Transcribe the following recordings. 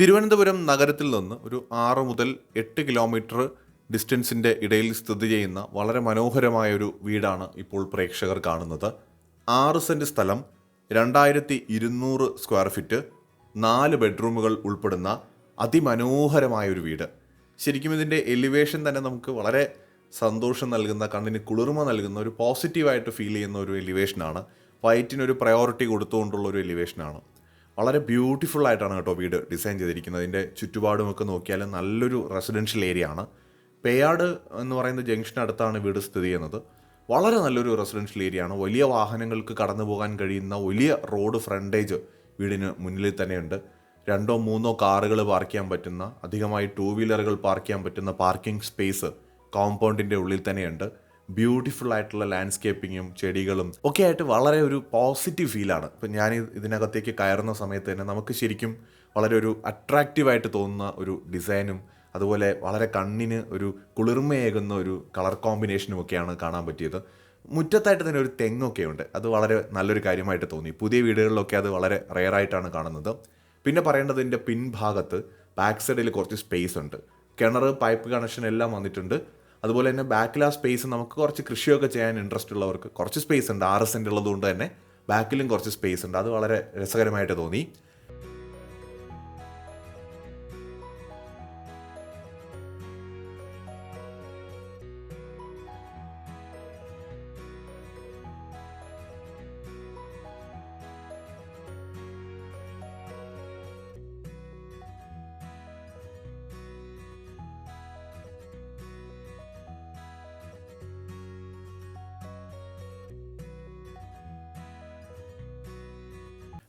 തിരുവനന്തപുരം നഗരത്തിൽ നിന്ന് ഒരു ആറ് മുതൽ എട്ട് കിലോമീറ്റർ ഡിസ്റ്റൻസിന്റെ ഇടയിൽ സ്ഥിതി ചെയ്യുന്ന വളരെ മനോഹരമായ ഒരു വീടാണ് ഇപ്പോൾ പ്രേക്ഷകർ കാണുന്നത്. ആറ് സെന്റ് സ്ഥലം രണ്ടായിരത്തി ഇരുന്നൂറ് സ്ക്വയർ ഫീറ്റ് നാല് ബെഡ്റൂമുകൾ ഉൾപ്പെടുന്ന അതിമനോഹരമായ ഒരു വീട്. ശരിക്കും ഇതിന്റെ എലിവേഷൻ തന്നെ നമുക്ക് വളരെ സന്തോഷം നൽകുന്ന കണ്ണിന് കുളിർമ നൽകുന്ന ഒരു പോസിറ്റീവായിട്ട് ഫീൽ ചെയ്യുന്ന ഒരു എലിവേഷനാണ്. വൈറ്റിനൊരു പ്രയോറിറ്റി കൊടുത്തുകൊണ്ടുള്ള ഒരു എലിവേഷനാണ്. വളരെ ബ്യൂട്ടിഫുൾ ആയിട്ടാണ് കേട്ടോ വീട് ഡിസൈൻ ചെയ്തിരിക്കുന്നത്. അതിന്റെ ചുറ്റുപാടുമൊക്കെ നോക്കിയാൽ നല്ലൊരു റെസിഡൻഷ്യൽ ഏരിയ ആണ്. പേയാട് എന്ന് പറയുന്ന ജംഗ്ഷനടുത്താണ് വീട് സ്ഥിതി ചെയ്യുന്നത്. വളരെ നല്ലൊരു റെസിഡൻഷ്യൽ ഏരിയ ആണ്. വലിയ വാഹനങ്ങൾക്ക് കടന്നു പോകാൻ കഴിയുന്ന വലിയ റോഡ് ഫ്രണ്ടേജ് വീടിന് മുന്നിൽ തന്നെയുണ്ട്. രണ്ടോ മൂന്നോ കാറുകൾ പാർക്ക് ചെയ്യാൻ പറ്റുന്ന അധികമായി ടൂ വീലറുകൾ പാർക്ക് ചെയ്യാൻ പറ്റുന്ന പാർക്കിംഗ് സ്പേസ് കോമ്പൗണ്ടിന്റെ ഉള്ളിൽ തന്നെയുണ്ട്. ബ്യൂട്ടിഫുൾ ആയിട്ടുള്ള ലാൻഡ്സ്കേപ്പിങ്ങും ചെടികളും ഒക്കെ ആയിട്ട് വളരെ ഒരു പോസിറ്റീവ് ഫീലാണ് ഇപ്പം ഞാൻ ഇതിനകത്തേക്ക് കയറുന്ന സമയത്ത് തന്നെ നമുക്ക് ശരിക്കും വളരെ ഒരു അട്രാക്റ്റീവായിട്ട് തോന്നുന്ന ഒരു ഡിസൈനും അതുപോലെ വളരെ കണ്ണിന് ഒരു കുളിർമയേകുന്ന ഒരു കളർ കോമ്പിനേഷനും ഒക്കെയാണ് കാണാൻ പറ്റിയത്. മുറ്റത്തായിട്ട് തന്നെ ഒരു തെങ്ങൊക്കെ ഉണ്ട്. അത് വളരെ നല്ലൊരു കാര്യമായിട്ട് തോന്നി. പുതിയ വീടുകളിലൊക്കെ അത് വളരെ റെയറായിട്ടാണ് കാണുന്നത്. പിന്നെ പറയേണ്ടതിന്റെ പിൻഭാഗത്ത് ബാക്ക് സൈഡിൽ കുറച്ച് സ്പേസ് ഉണ്ട്. കിണർ പൈപ്പ് കണക്ഷൻ എല്ലാം വന്നിട്ടുണ്ട്. അതുപോലെ തന്നെ ബാക്കിൽ ആ സ്പേസ് നമുക്ക് കുറച്ച് കൃഷിയൊക്കെ ചെയ്യാൻ ഇൻട്രസ്റ്റ് ഉള്ളവർക്ക് കുറച്ച് സ്പേസ് ഉണ്ട്. ആറ് സെന്റ് ഉള്ളതുകൊണ്ട് തന്നെ ബാക്കിലും കുറച്ച് സ്പേസ് ഉണ്ട്. അത് വളരെ രസകരമായിട്ട് തോന്നി.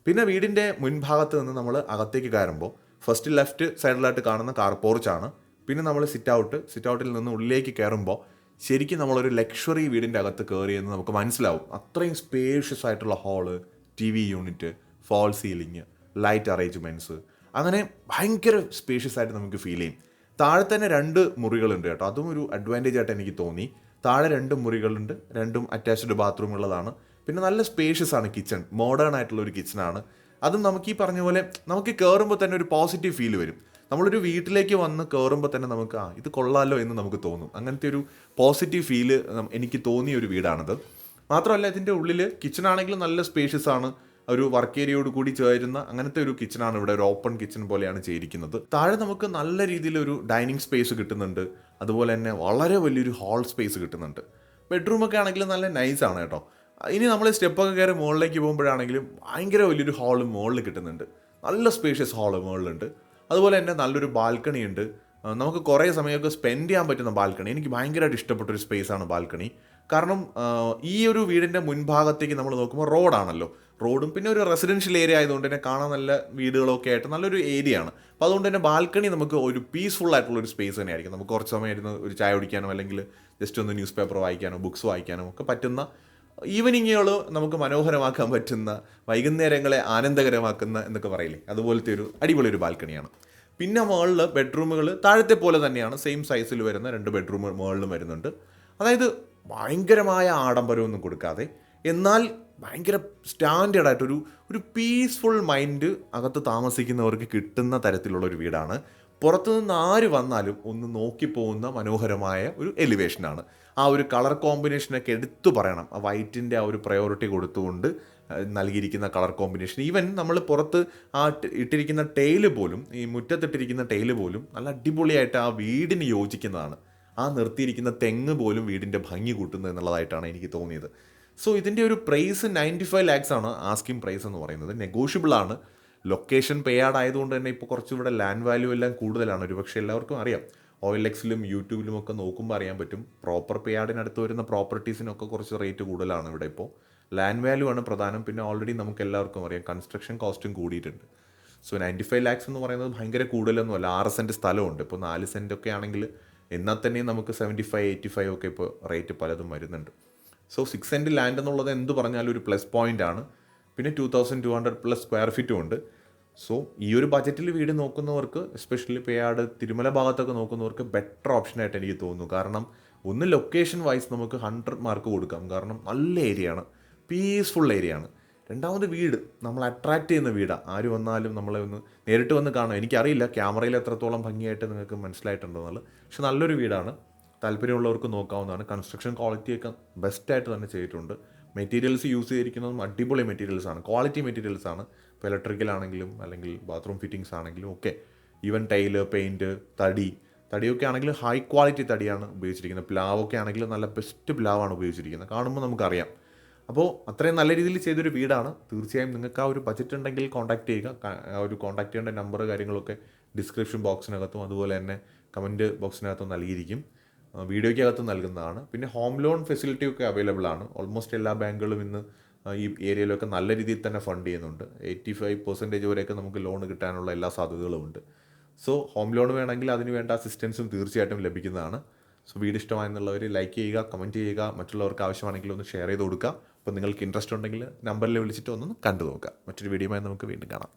പിന്നെ വീടിന്റെ മുൻഭാഗത്ത് നിന്ന് നമ്മൾ അകത്തേക്ക് കയറുമ്പോൾ ഫസ്റ്റ് ലെഫ്റ്റ് സൈഡിലായിട്ട് കാണുന്ന കാർ പോർച്ചാണ് പിന്നെ നമ്മൾ സിറ്റ് ഔട്ട് സിറ്റ് ഔട്ടിൽ നിന്ന് ഉള്ളിലേക്ക് കയറുമ്പോൾ ശരിക്കും നമ്മളൊരു ലക്ഷറി വീടിന്റെ അകത്ത് കയറിയെന്ന് നമുക്ക് മനസ്സിലാവും. അത്രയും സ്പേഷ്യസ് ആയിട്ടുള്ള hall T V unit fall ceiling light arrangements അങ്ങനെ ഭയങ്കര സ്പേഷ്യസ് ആയിട്ട് നമുക്ക് ഫീൽ ചെയ്യും. താഴെ തന്നെ രണ്ട് മുറികളുണ്ട് കേട്ടോ. അതും ഒരു അഡ്വാന്റേജ് ആയിട്ട് എനിക്ക് തോന്നി. താഴെ രണ്ട് മുറികളുണ്ട് രണ്ടും അറ്റാച്ച്ഡ് ബാത്റൂം ഉള്ളതാണ്. പിന്നെ നല്ല സ്പേഷ്യസ് ആണ് കിച്ചൺ മോഡേൺ ആയിട്ടുള്ള ഒരു കിച്ചണാണ് അതും നമുക്ക് ഈ പറഞ്ഞ പോലെ നമുക്ക് കയറുമ്പോൾ തന്നെ ഒരു പോസിറ്റീവ് ഫീൽ വരും. നമ്മളൊരു വീട്ടിലേക്ക് വന്ന് കയറുമ്പോൾ തന്നെ നമുക്ക് ആ ഇത് കൊള്ളാലോ എന്ന് നമുക്ക് തോന്നും. അങ്ങനത്തെ ഒരു പോസിറ്റീവ് ഫീൽ എനിക്ക് തോന്നിയ ഒരു വീടാണത്. മാത്രമല്ല ഇതിന്റെ ഉള്ളിൽ കിച്ചൺ ആണെങ്കിലും നല്ല സ്പേഷ്യസ് ആണ്. ഒരു വർക്ക് ഏരിയയോട് കൂടി ചേരുന്ന അങ്ങനത്തെ ഒരു കിച്ചണാണ് ഇവിടെ ഒരു ഓപ്പൺ കിച്ചൺ പോലെയാണ് ചെയ്തിരിക്കുന്നത്. താഴെ നമുക്ക് നല്ല രീതിയിൽ ഒരു ഡൈനിങ് സ്പേസ് കിട്ടുന്നുണ്ട്. അതുപോലെ തന്നെ വളരെ വലിയൊരു ഹാൾ സ്പേസ് കിട്ടുന്നുണ്ട്. ബെഡ്റൂമൊക്കെ ആണെങ്കിലും നല്ല നൈസാണ് കേട്ടോ. ഇനി നമ്മൾ സ്റ്റെപ്പൊക്കെ കയറി മുകളിലേക്ക് പോകുമ്പോഴാണെങ്കിലും ഭയങ്കര വലിയൊരു ഹാൾ മുകളിൽ കിട്ടുന്നുണ്ട്. നല്ല സ്പേഷ്യസ് ഹാൾ മുകളിലുണ്ട്. അതുപോലെ തന്നെ നല്ലൊരു ബാൽക്കണി ഉണ്ട്. നമുക്ക് കുറേ സമയമൊക്കെ സ്പെൻഡ് ചെയ്യാൻ പറ്റുന്ന ബാൽക്കണി എനിക്ക് ഭയങ്കരമായിട്ട് ഇഷ്ടപ്പെട്ട ഒരു സ്പേസാണ് ബാൽക്കണി കാരണം ഈ ഒരു വീടിന്റെ മുൻഭാഗത്തേക്ക് നമ്മൾ നോക്കുമ്പോൾ റോഡാണല്ലോ റോഡും പിന്നെ ഒരു റെസിഡൻഷ്യൽ ഏരിയ ആയതുകൊണ്ട് തന്നെ കാണാൻ നല്ല വീടുകളൊക്കെ ആയിട്ട് നല്ലൊരു ഏരിയ ആണ്. അപ്പോൾ അതുകൊണ്ട് തന്നെ ബാൽക്കണി നമുക്ക് ഒരു പീസ്ഫുൾ ആയിട്ടുള്ള ഒരു സ്പേസ് തന്നെയായിരിക്കും. നമുക്ക് കുറച്ച് സമയം ഇരുന്ന് ഒരു ചായ കുടിക്കാനോ അല്ലെങ്കിൽ ജസ്റ്റ് ഒന്ന് ന്യൂസ് പേപ്പർ വായിക്കാനോ ബുക്സ് വായിക്കാനോ ഒക്കെ പറ്റുന്ന ഈവനിങ്ങുകൾ നമുക്ക് മനോഹരമാക്കാൻ പറ്റുന്ന വൈകുന്നേരങ്ങളെ ആനന്ദകരമാക്കുന്ന എന്നൊക്കെ പറയില്ലേ? അതുപോലത്തെ ഒരു അടിപൊളി ഒരു ബാൽക്കണിയാണ്. പിന്നെ മുകളിൽ ബെഡ്റൂമുകൾ താഴത്തെ പോലെ തന്നെയാണ് സെയിം സൈസിൽ വരുന്ന രണ്ട് ബെഡ്റൂം മുകളിലും വരുന്നുണ്ട്. അതായത് ഭയങ്കരമായ ആഡംബരമൊന്നും കൊടുക്കാതെ എന്നാൽ ഭയങ്കര സ്റ്റാൻഡേർഡ് ആയിട്ടൊരു ഒരു പീസ്ഫുൾ മൈൻഡ് അകത്ത് താമസിക്കുന്നവർക്ക് കിട്ടുന്ന തരത്തിലുള്ള ഒരു വീടാണ് പുറത്തുനിന്ന് ആര് വന്നാലും ഒന്ന് നോക്കിപ്പോകുന്ന മനോഹരമായ ഒരു എലിവേഷനാണ് ആ ഒരു കളർ കോമ്പിനേഷനൊക്കെ എടുത്തു പറയണം. ആ വൈറ്റിന്റെ ആ ഒരു പ്രയോറിറ്റി കൊടുത്തുകൊണ്ട് നൽകിയിരിക്കുന്ന കളർ കോമ്പിനേഷൻ ഈവൻ നമ്മൾ പുറത്ത് ആ ഇട്ടിരിക്കുന്ന ടൈൽ പോലും ഈ മുറ്റത്തിട്ടിരിക്കുന്ന ടൈൽ പോലും നല്ല അടിപൊളിയായിട്ട് ആ വീടിന് യോജിക്കുന്നതാണ്. ആ നിർത്തിയിരിക്കുന്ന തെങ്ങ് പോലും വീടിന്റെ ഭംഗി കൂട്ടുന്നത് എന്നുള്ളതായിട്ടാണ് എനിക്ക് തോന്നിയത്. സോ ഇതിന്റെ ഒരു പ്രൈസ് നയന്റി ഫൈവ് ലാക്സ് ആണ് ആസ്കിംഗ് പ്രൈസ് എന്ന് പറയുന്നത്. നെഗോഷ്യബിൾ ആണ്. ലൊക്കേഷൻ പേയാഡ് ആയതുകൊണ്ട് തന്നെ ഇപ്പോൾ കുറച്ചുകൂടെ ലാൻഡ് വാല്യൂ എല്ലാം കൂടുതലാണ്. ഒരുപക്ഷെ എല്ലാവർക്കും അറിയാം. ഓയിൽ എക്സിലും യൂട്യൂബിലും ഒക്കെ നോക്കുമ്പോൾ അറിയാൻ പറ്റും. പ്രോപ്പർ പേയാഡിനടുത്ത് വരുന്ന പ്രോപ്പർട്ടീസിനൊക്കെ കുറച്ച് റേറ്റ് കൂടുതലാണ് ഇവിടെ ഇപ്പോൾ ലാൻഡ് വാല്യൂ ആണ് പ്രധാനം. പിന്നെ ഓൾറെഡി നമുക്ക് എല്ലാവർക്കും അറിയാം. കൺസ്ട്രക്ഷൻ കോസ്റ്റും കൂടിയിട്ടുണ്ട്. സോ നയന്റി ഫൈവ് ലാക്സ് എന്ന് പറയുന്നത് ഭയങ്കര കൂടുതലൊന്നുമല്ല. ആറ് സെന്റ് സ്ഥലമുണ്ട്. ഇപ്പോൾ നാല് സെന്റ് ഒക്കെ ആണെങ്കിൽ എന്നാൽ തന്നെയും നമുക്ക് സെവന്റി ഫൈവ് എയ്റ്റി ഫൈവ് ഒക്കെ ഇപ്പോൾ റേറ്റ് പലതും വരുന്നുണ്ട്. സോ സിക്സ് സെന്റ് ലാൻഡ് എന്നുള്ളത് എന്ത് പറഞ്ഞാലും ഒരു പ്ലസ് പോയിന്റ് ആണ്. പിന്നെ two thousand two hundred plus square ഫീറ്റും ഉണ്ട്. സോ ഈ ഒരു ബജറ്റിൽ വീട് നോക്കുന്നവർക്ക് എസ്പെഷ്യലി പേയാട് തിരുമല ഭാഗത്തൊക്കെ നോക്കുന്നവർക്ക് ബെറ്റർ ഓപ്ഷനായിട്ട് എനിക്ക് തോന്നുന്നു. കാരണം ഒന്ന് ലൊക്കേഷൻ വൈസ് നമുക്ക് ഹൺഡ്രഡ് മാർക്ക് കൊടുക്കാം. കാരണം നല്ല ഏരിയ ആണ്. പീസ്ഫുൾ ഏരിയ ആണ്. രണ്ടാമത് വീട്. നമ്മൾ അട്രാക്റ്റ് ചെയ്യുന്ന വീടാണ് ആര് വന്നാലും നമ്മളെ ഒന്ന് നേരിട്ട് വന്ന് കാണാം. എനിക്കറിയില്ല ക്യാമറയിൽ എത്രത്തോളം ഭംഗിയായിട്ട് നിങ്ങൾക്ക് മനസ്സിലായിട്ടുണ്ടെന്നുള്ളത്. പക്ഷെ നല്ലൊരു വീടാണ്. താല്പര്യമുള്ളവർക്ക് നോക്കാവുന്നതാണ്. കൺസ്ട്രക്ഷൻ ക്വാളിറ്റിയൊക്കെ ബെസ്റ്റായിട്ട് തന്നെ ചെയ്തിട്ടുണ്ട്. മെറ്റീരിയൽസ് യൂസ് ചെയ്തിരിക്കുന്നതും അടിപൊളി മെറ്റീരിയൽസ് ആണ്. ക്വാളിറ്റി മെറ്റീരിയൽസ് ആണ്. ഇപ്പോൾ ഇലക്ട്രിക്കൽ ആണെങ്കിലും അല്ലെങ്കിൽ ബാത്റൂം ഫിറ്റിങ്സ് ആണെങ്കിലും ഒക്കെ. ഈവൻ ടൈൽ പെയിന്റ് തടി. തടിയൊക്കെ ആണെങ്കിൽ ഹൈ ക്വാളിറ്റി തടിയാണ് ഉപയോഗിച്ചിരിക്കുന്നത്. പ്ലാവൊക്കെ ആണെങ്കിൽ നല്ല ബെസ്റ്റ് പ്ലാവാണ് ഉപയോഗിച്ചിരിക്കുന്നത്. കാണുമ്പോൾ നമുക്കറിയാം. അപ്പോൾ അത്രയും നല്ല രീതിയിൽ ചെയ്തൊരു വീടാണ്. തീർച്ചയായും നിങ്ങൾക്ക് ആ ഒരു ബജറ്റ് ഉണ്ടെങ്കിൽ കോൺടാക്ട് ചെയ്യുക. ആ ഒരു കോൺടാക്ട് ചെയ്യേണ്ട നമ്പർ കാര്യങ്ങളൊക്കെ ഡിസ്ക്രിപ്ഷൻ ബോക്സിനകത്തും അതുപോലെ തന്നെ കമന്റ് ബോക്സിനകത്തും നൽകിയിരിക്കും. വീഡിയോയ്ക്കകത്ത് നൽകുന്നതാണ്. പിന്നെ ഹോം ലോൺ ഫെസിലിറ്റി ഒക്കെ അവൈലബിൾ ആണ്. ഓൾമോസ്റ്റ് എല്ലാ ബാങ്കുകളും ഇന്ന് ഈ ഏരിയയിലൊക്കെ നല്ല രീതിയിൽ തന്നെ ഫണ്ട് ചെയ്യുന്നുണ്ട്. എയ്റ്റി ഫൈവ് പെർസെന്റേജ് വരെയൊക്കെ നമുക്ക് ലോൺ കിട്ടാനുള്ള എല്ലാ സാധ്യതകളും ഉണ്ട്. സോ ഹോം ലോൺ വേണമെങ്കിൽ അതിന് വേണ്ട അസിസ്റ്റൻസും തീർച്ചയായിട്ടും ലഭിക്കുന്നതാണ്. സോ വീട് ഇഷ്ടമായെന്നുള്ളവർ ലൈക്ക് ചെയ്യുക കമന്റ് ചെയ്യുക മറ്റുള്ളവർക്ക് ആവശ്യമാണെങ്കിൽ ഒന്ന് ഷെയർ ചെയ്ത് കൊടുക്കുക. അപ്പോൾ നിങ്ങൾക്ക് ഇൻട്രസ്റ്റ് ഉണ്ടെങ്കിൽ നമ്പറിൽ വിളിച്ചിട്ട് ഒന്ന് കണ്ടു നോക്കുക മറ്റൊരു വീഡിയോയുമായി നമുക്ക് വീണ്ടും കാണാം.